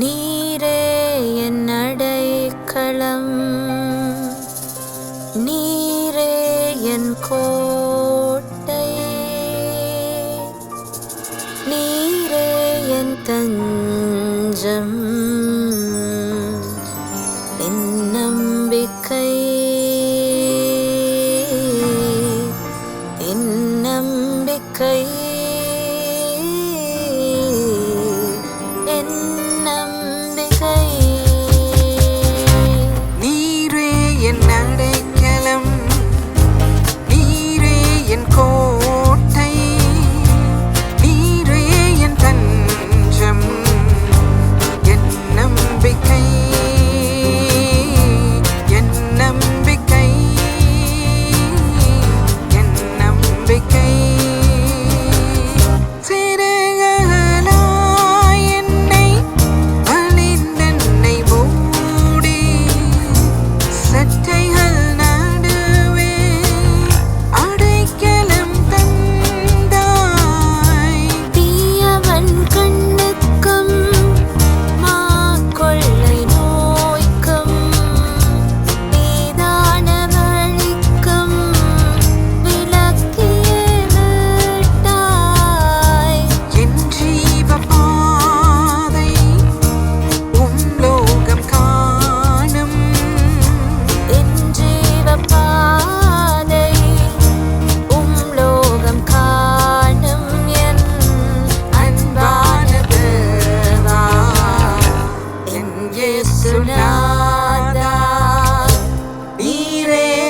நீரே என் அடைக்களம் நீரே என் கோட்டை. நீரே என் தஞ்சம். என் நம்பிக்கை. என் in cold.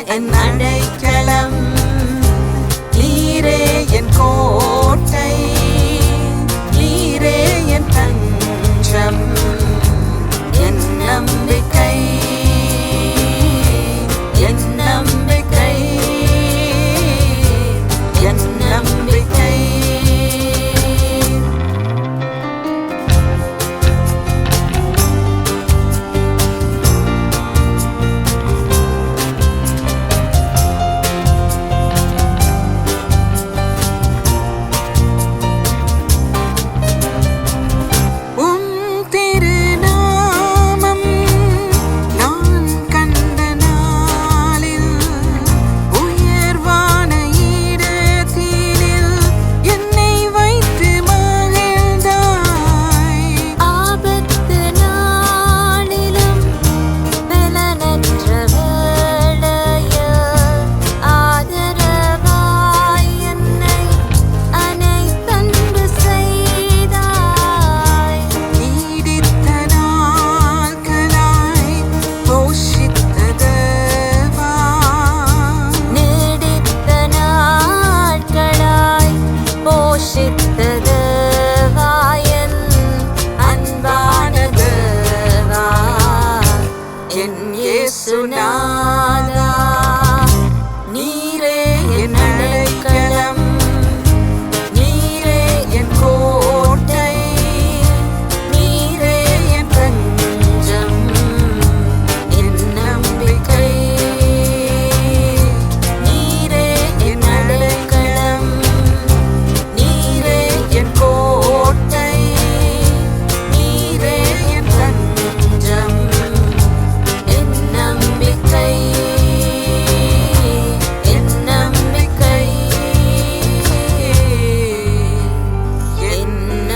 என் அடைக்கலம் நீரே என் கோ యేసునా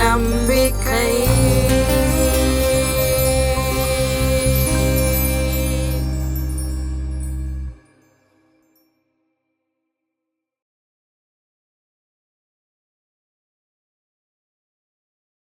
Também